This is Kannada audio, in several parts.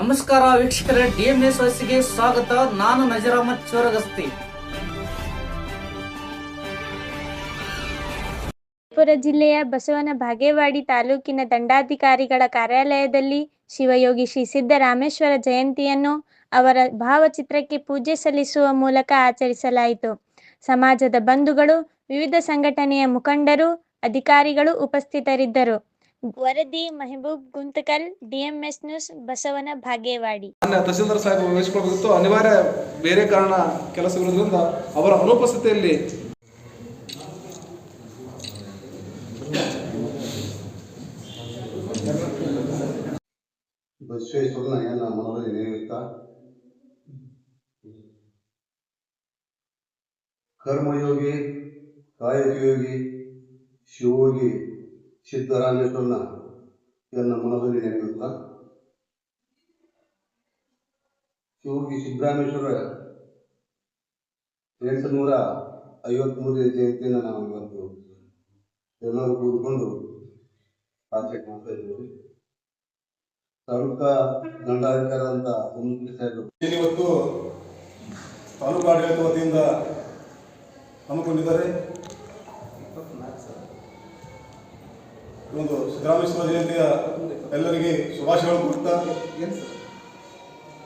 ನಮಸ್ಕಾರ ವೀಕ್ಷಕರೇ, ಡಿಎಂಎಸ್ ವಸಿಗೆ ಸ್ವಾಗತ. ನಾನು ನಜರಾಮತ್ ಚೋರಗಸ್ತಿ. ಪುರ ಜಿಲ್ಲೆಯ ಬಸವನ ಬಾಗೇವಾಡಿ ತಾಲೂಕಿನ ದಂಡಾಧಿಕಾರಿಗಳ ಕಾರ್ಯಾಲಯದಲ್ಲಿ ಶಿವಯೋಗಿ ಶ್ರೀ ಸಿದ್ದರಾಮೇಶ್ವರ ಜಯಂತಿಯನ್ನು ಅವರ ಭಾವಚಿತ್ರಕ್ಕೆ ಪೂಜೆ ಸಲ್ಲಿಸುವ ಮೂಲಕ ಆಚರಿಸಲಾಯಿತು. ಸಮಾಜದ ಬಂಧುಗಳು, ವಿವಿಧ ಸಂಘಟನೆಯ ಮುಖಂಡರು, ಅಧಿಕಾರಿಗಳು ಉಪಸ್ಥಿತರಿದ್ದರು. ವರದಿ ಮೆಹಬೂಬ್ ಗುಂತಕಲ್ ಡಿಎಂಎಸ್ ನ್ಯೂಸ್ ಬಸವನ ಭಾಗೇವಾಡಿ ತಹಸೀಲ್ದಾರ್ ಸಾಹೇಬ್ ವಹಿಸಿಕೊಳ್ಬೇಕಿತ್ತು. ಅನಿವಾರ್ಯ ಬೇರೆ ಕಾರಣ ಕೆಲಸವಿರೋದ್ರಿಂದ ಅವರ ಅನುಪಸ್ಥಿತಿಯಲ್ಲಿ ಬಸವೇಶ್ವರನ ಮನದಲ್ಲಿ ನೆನೆಯುತ್ತಾ ಕರ್ಮಯೋಗಿ ಕಾಯಕಯೋಗಿ ಶಿವಯೋಗಿ ಸಿದ್ದರಾಮೇಶ್ವರನ ಇದನ್ನು ಮನದಲ್ಲಿ ನೆನೆಯುತ್ತಾ? ಶಿವಗಿ ಸಿದ್ದರಾಮೇಶ್ವರ ಎಂಟುನೂರ ಐವತ್ಮೂರನೇ ಜಯಂತಿಯನ್ನು ನಾವು ಇವತ್ತು ಎಲ್ಲರೂ ಕೂಡಿಕೊಂಡು ಆಚರಣೆ ಮಾಡ್ತಾ ಇದ್ದೀವಿ. ತಾಲೂಕಾ ದಂಡಾಧಿಕಾರಂತ ಇವತ್ತು ತಾಲೂಕು ಆಡಳಿತ ವತಿಯಿಂದ ಹಮ್ಮಿಕೊಂಡಿದ್ದಾರೆ. ಒಂದು ಸಿದ್ದರಾಮೇಶ್ವರ ಜಯಂತಿಯ ಎಲ್ಲರಿಗೆ ಶುಭಾಶಯಗಳು ಕೊಡ್ತಾ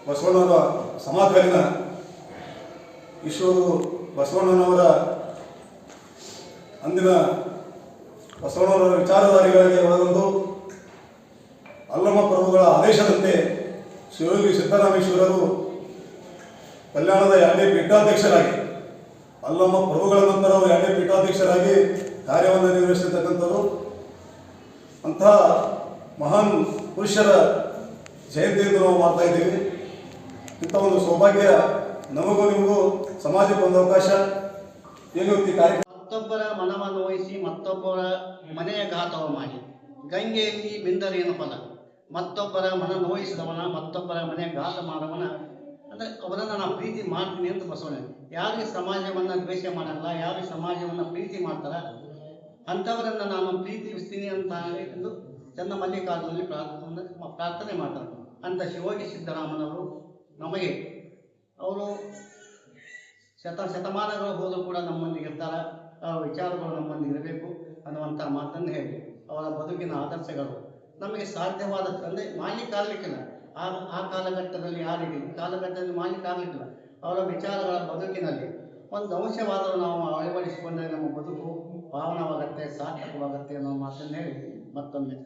ಬಸವಣ್ಣನವರ ಸಮಾಧಾನ ಈಶ್ವರು ಬಸವಣ್ಣನವರ ಅಂದಿನ ಬಸವಣ್ಣನವರ ವಿಚಾರಧಾರಿಗಳಿಗೆ ಒಳಗೊಂಡು ಅಲ್ಲಮ ಪ್ರಭುಗಳ ಆದೇಶದಂತೆ ಶಿವಯೋಗಿ ಸಿದ್ದರಾಮೇಶ್ವರರು ಕಲ್ಯಾಣದ ಎರಡನೇ ಪೀಠಾಧ್ಯಕ್ಷರಾಗಿ, ಅಲ್ಲಮ್ಮ ಪ್ರಭುಗಳ ನಂತರ ಅವರು ಎರಡನೇ ಪೀಠಾಧ್ಯಕ್ಷರಾಗಿ ಕಾರ್ಯವನ್ನು ನಿರ್ವಹಿಸಿರ್ತಕ್ಕಂಥವ್ರು ಅಂತಹ ಮಹಾನ್ ಪುರುಷರ ಜಯಂತಿಯನ್ನು ನಾವು ಮಾಡ್ತಾ ಇದ್ದೀವಿ. ಇಂಥ ಒಂದು ಸೌಭಾಗ್ಯ ನಮಗೂ ನಿಮಗೂ ಸಮಾಜಕ್ಕೆ ಒಂದು ಅವಕಾಶ. ಏನು ಕಾರ್ಯಕ್ರಮ? ಮತ್ತೊಬ್ಬರ ಮನವನ್ನು ವಹಿಸಿ ಮತ್ತೊಬ್ಬರ ಮನೆಯ ಘಾತವ ಮಾಡಿ ಗಂಗೆಯಲ್ಲಿ ಬಿಂದರೇನು ಫಲ ಮತ್ತೊಬ್ಬರ ಮನ ನೋಯಿಸಿದವನ ಮತ್ತೊಬ್ಬರ ಮನೆಯ ಘಾತ ಮಾಡವನ ಅಂದರೆ ಅವರನ್ನು ನಾನು ಪ್ರೀತಿ ಮಾಡ್ತೀನಿ ಅಂತ ಬಸವಣ್ಣ. ಯಾರಿಗೆ ಸಮಾಜವನ್ನು ದ್ವೇಷ ಮಾಡಲ್ಲ, ಯಾರಿಗೆ ಸಮಾಜವನ್ನು ಪ್ರೀತಿ ಮಾಡ್ತಾರ ಅಂಥವರನ್ನು ನಾನು ಪ್ರೀತಿಸ್ತೀನಿ ಅಂತ ಎಂದು ಚನ್ನ ಮಲ್ಲಿಕಾರ್ಜುನಲ್ಲಿ ಪ್ರಾರ್ಥನೆ ಪ್ರಾರ್ಥನೆ ಮಾಡ್ತಾರೆ. ಅಂತ ಶಿವೋಗಿ ಸಿದ್ದರಾಮನವರು ನಮಗೆ, ಅವರು ಶತ, ಶತಮಾನಗಳು ಹೋದರೂ ಕೂಡ ನಮ್ಮೊಂದಿಗೆ ಇರ್ತಾರೆ. ಅವರ ವಿಚಾರಗಳು ನಮ್ಮೊಂದಿಗೆ ಇರಬೇಕು ಅನ್ನುವಂಥ ಮಾತನ್ನು ಹೇಳಿ, ಅವರ ಬದುಕಿನ ಆದರ್ಶಗಳು. ನಮಗೆ ಸಾಧ್ಯವಾದ ಅಂದರೆ ಮಾಲೀಕಾಗಲಿಕ್ಕಿಲ್ಲ ಆ ಆ ಕಾಲಘಟ್ಟದಲ್ಲಿ ಯಾರಿಗೆ, ಈ ಕಾಲಘಟ್ಟದಲ್ಲಿ ಮಾಲೀಕಾಗಲಿಕ್ಕಿಲ್ಲ ಅವರ ವಿಚಾರಗಳ ಬದುಕಿನಲ್ಲಿ ಒಂದು ಅಂಶವಾದರೂ ನಾವು ಅಳವಡಿಸಿಕೊಂಡರೆ ನಮ್ಮ ಬದುಕು ಪಾವನವಾಗತ್ತೆ ಸಾರ್ಥಕವಾಗತ್ತೆ ಅನ್ನೋ ಮಾತನ್ನ ಹೇಳಿ ಮತ್ತೊಮ್ಮೆ